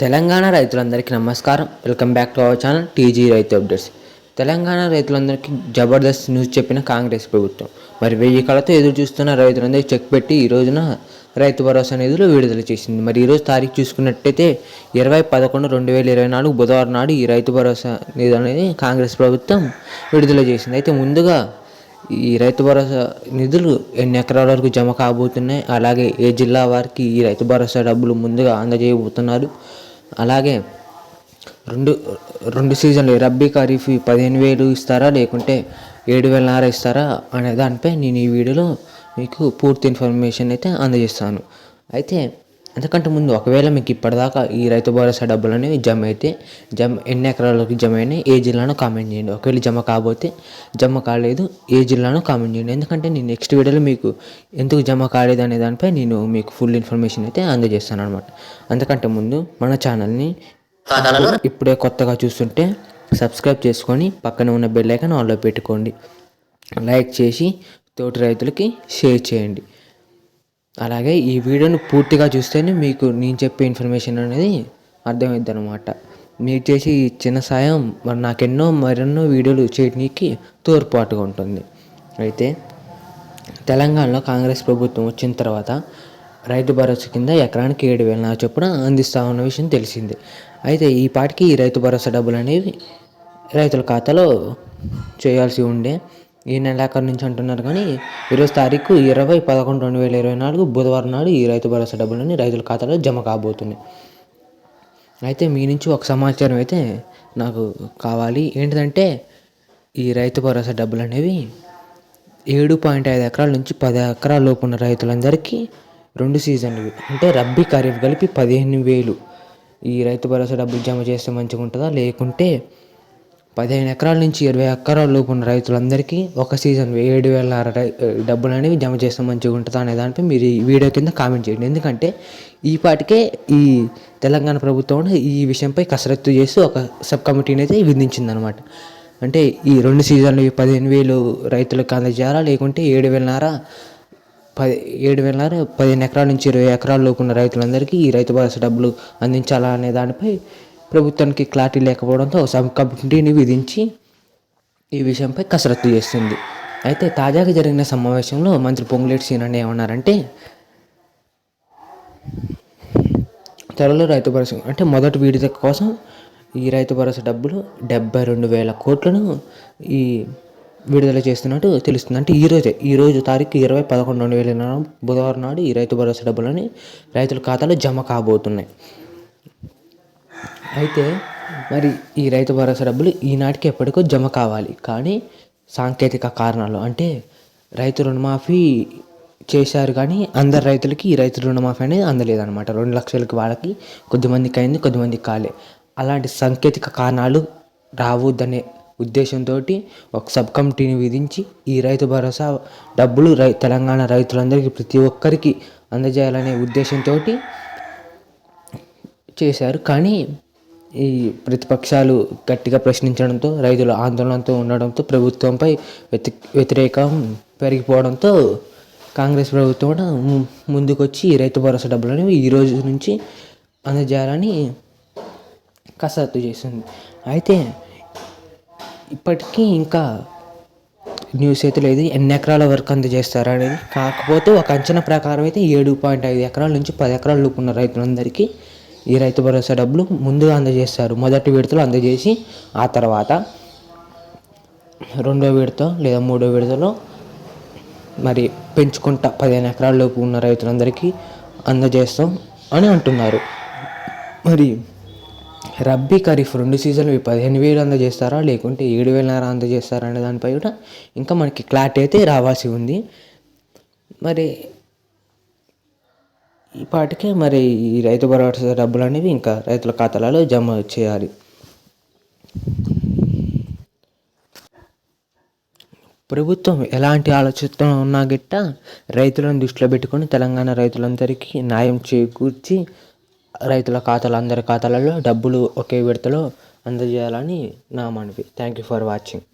తెలంగాణ రైతులందరికీ నమస్కారం. Welcome back to our channel TG రైతు అప్డేట్స్. తెలంగాణ రైతులందరికీ జబర్దస్త్ న్యూస్ చెప్పిన కాంగ్రెస్ ప్రభుత్వం. మరి వెయ్యి కళతో ఎదురు చూస్తున్న రైతులందరికీ చెక్ పెట్టి ఈ రోజున రైతు భరోసా నిధులు విడుదల చేసింది. మరి ఈరోజు తారీఖు చూసుకున్నట్టయితే ఇరవై పదకొండు రెండు వేల ఇరవై నాలుగు బుధవారం నాడు ఈ రైతు భరోసా నిధులు అనేది కాంగ్రెస్ ప్రభుత్వం విడుదల చేసింది. అయితే ముందుగా ఈ రైతు భరోసా నిధులు ఎన్ని ఎకరాల వరకు జమ కాబోతున్నాయి? అలాగే ఏ జిల్లా వారికి ఈ రైతు భరోసా డబ్బులు ముందుగా అందజేయబోతున్నారు? అలాగే రెండు రెండు సీజన్లు రబ్బీ ఖరీఫ్ పదిహేను వేలు ఇస్తారా లేకుంటే ఏడు వేలన్నర ఇస్తారా అనే దానిపై నేను ఈ వీడియోలో మీకు పూర్తి ఇన్ఫర్మేషన్ అయితే అందజేస్తాను. అయితే అంతకంటే ముందు ఒకవేళ మీకు ఇప్పటిదాకా ఈ రైతు భరోసా డబ్బులు అనేవి జమ అయితే జమ ఎన్ని ఎకరాలకి జమ అయినాయి ఏ జిల్లానో కామెంట్ చేయండి. ఒకవేళ జమ కాబోతే జమ కాలేదు ఏ జిల్లానో కామెంట్ చేయండి. ఎందుకంటే నేను నెక్స్ట్ వీడియోలో మీకు ఎందుకు జమ కాలేదు అనే దానిపై నేను మీకు ఫుల్ ఇన్ఫర్మేషన్ అయితే అందజేస్తాను అనమాట అంతకంటే ముందు మన ఛానల్ని ఇప్పుడే కొత్తగా చూస్తుంటే సబ్స్క్రైబ్ చేసుకొని పక్కన ఉన్న బెల్ ఐకాన్ ఆన్లో పెట్టుకోండి. లైక్ చేసి తోటి రైతులకి షేర్ చేయండి. అలాగే ఈ వీడియోని పూర్తిగా చూస్తేనే మీకు నేను చెప్పే ఇన్ఫర్మేషన్ అనేది అర్థమైద్ది అనమాట మీరు చేసి ఈ చిన్న సాయం మరి నాకెన్నో మరెన్నో వీడియోలు చేయడానికి తోడ్పాటుగా ఉంటుంది. అయితే తెలంగాణలో కాంగ్రెస్ ప్రభుత్వం వచ్చిన తర్వాత రైతు భరోసా కింద ఎకరానికి ఏడు వేల నా చొప్పున అందిస్తా ఉన్న విషయం తెలిసింది. అయితే ఈ పాటికి ఈ రైతు భరోసా డబ్బులు అనేవి రైతుల ఖాతాలో చేయాల్సి ఉండే ఈ నెలాఖరు నుంచి అంటున్నారు కానీ ఈరోజు తారీఖు ఇరవై పదకొండు రెండు వేల ఇరవై నాలుగు బుధవారం నాడు ఈ రైతు భరోసా డబ్బులన్నీ రైతుల ఖాతాలో జమ కాబోతున్నాయి. అయితే మీ నుంచి ఒక సమాచారం అయితే నాకు కావాలి. ఏంటిదంటే ఈ రైతు భరోసా డబ్బులు అనేవి ఏడు పాయింట్ ఐదు ఎకరాల నుంచి పది ఎకరాల లోపు ఉన్న రైతులందరికీ రెండు సీజన్లు అంటే రబ్బీ ఖరీఫ్ కలిపి పదిహేను వేలు. ఈ రైతు భరోసా డబ్బులు జమ చేస్తే మంచిగా ఉంటుందా లేకుంటే పదిహేను ఎకరాల నుంచి ఇరవై ఎకరాల లోపు ఉన్న రైతులందరికీ ఒక సీజన్ ఏడు వేల డబ్బులు అనేవి జమ చేస్తే మంచిగా ఉంటుందా అనే దానిపై మీరు ఈ వీడియో కింద కామెంట్ చేయండి. ఎందుకంటే ఈ పాటికే ఈ తెలంగాణ ప్రభుత్వం ఈ విషయంపై కసరత్తు చేసి ఒక సబ్ కమిటీని అయితే విధించిందనమాట అంటే ఈ రెండు సీజన్లు పదిహేను వేలు రైతులకు అందజేయాలా? లేకుంటే ఏడు వేలన్నర పది ఏడు వేలన్నర పదిహేను ఎకరాల నుంచి ఇరవై ఎకరాల లోపు ఉన్న రైతులందరికీ ఈ రైతు భరోసా డబ్బులు అందించాలా అనే దానిపై ప్రభుత్వానికి క్లారిటీ లేకపోవడంతో సబ్ కమిటీని విధించి ఈ విషయంపై కసరత్తు చేస్తుంది. అయితే తాజాగా జరిగిన సమావేశంలో మంత్రి పొంగులేటి సీనన్న ఏమన్నారంటే త్వరలో రైతు భరోసా అంటే మొదటి విడుదల కోసం ఈ రైతు భరోసా డబ్బులు డెబ్బై రెండు వేల కోట్లను ఈ విడుదల చేస్తున్నట్టు తెలుస్తుంది. అంటే ఈరోజే ఈరోజు తారీఖు ఇరవై పదకొండు రెండు వేల బుధవారం నాడు ఈ రైతు భరోసా డబ్బులని రైతుల ఖాతాలో జమ కాబోతున్నాయి. అయితే మరి ఈ రైతు భరోసా డబ్బులు ఈనాటికి ఎప్పటికో జమ కావాలి. కానీ సాంకేతిక కారణాలు అంటే రైతు రుణమాఫీ చేశారు కానీ అందరు రైతులకి ఈ రైతు రుణమాఫీ అనేది అందలేదన్నమాట. రెండు లక్షలకి వాళ్ళకి కొద్దిమందికి అయింది కొద్దిమందికి కాలే. అలాంటి సాంకేతిక కారణాలు రావద్దనే ఉద్దేశంతో ఒక సబ్ కమిటీని విధించి ఈ రైతు భరోసా డబ్బులు రై తెలంగాణ రైతులందరికీ ప్రతి ఒక్కరికి అందజేయాలనే ఉద్దేశంతో చేశారు. కానీ ఈ ప్రతిపక్షాలు గట్టిగా ప్రశ్నించడంతో రైతులు ఆందోళనతో ఉండడంతో ప్రభుత్వంపై వ్యతి వ్యతిరేకం పెరిగిపోవడంతో కాంగ్రెస్ ప్రభుత్వం కూడా ముందుకొచ్చి రైతు భరోసా డబ్బులను ఈ రోజు నుంచి అందజేయాలని కసరత్తు చేసింది. అయితే ఇప్పటికీ ఇంకా న్యూస్ అయితే లేదు. ఎన్ని ఎకరాల వరకు అందజేస్తారు అనేది. కాకపోతే ఒక అంచనా ప్రకారం అయితే ఏడు పాయింట్ ఐదు ఎకరాల నుంచి పది ఎకరాల లోపు ఉన్న రైతులందరికీ ఈ రైతు భరోసా డబ్బులు ముందుగా అందజేస్తారు. మొదటి విడతలో అందజేసి ఆ తర్వాత రెండో విడత లేదా మూడో విడతలో మరి పెంచుకుంటా పదిహేను ఎకరాల లోపు ఉన్న రైతులందరికీ అందజేస్తాం అని అంటున్నారు. మరి రబ్బీ ఖరీఫ్ రెండు సీజన్లు పదిహేను వేలు అందజేస్తారా? లేకుంటే ఏడు వేలన్నర అందజేస్తారా? అనే దానిపై కూడా ఇంకా మనకి క్లారిటీ అయితే రావాల్సి ఉంది. మరి ఈ పాటికే మరి ఈ రైతు భరోసా డబ్బులు అనేవి ఇంకా రైతుల ఖాతాలలో జమ చేయాలి. ప్రభుత్వం ఎలాంటి ఆలోచనతో ఉన్నా గిట్ట రైతులను దృష్టిలో పెట్టుకొని తెలంగాణ రైతులందరికీ న్యాయం చేకూర్చి రైతుల ఖాతాలు అందరి ఖాతాలలో డబ్బులు ఒకే విడతలో అందజేయాలని నా మనవి. Thank you for watching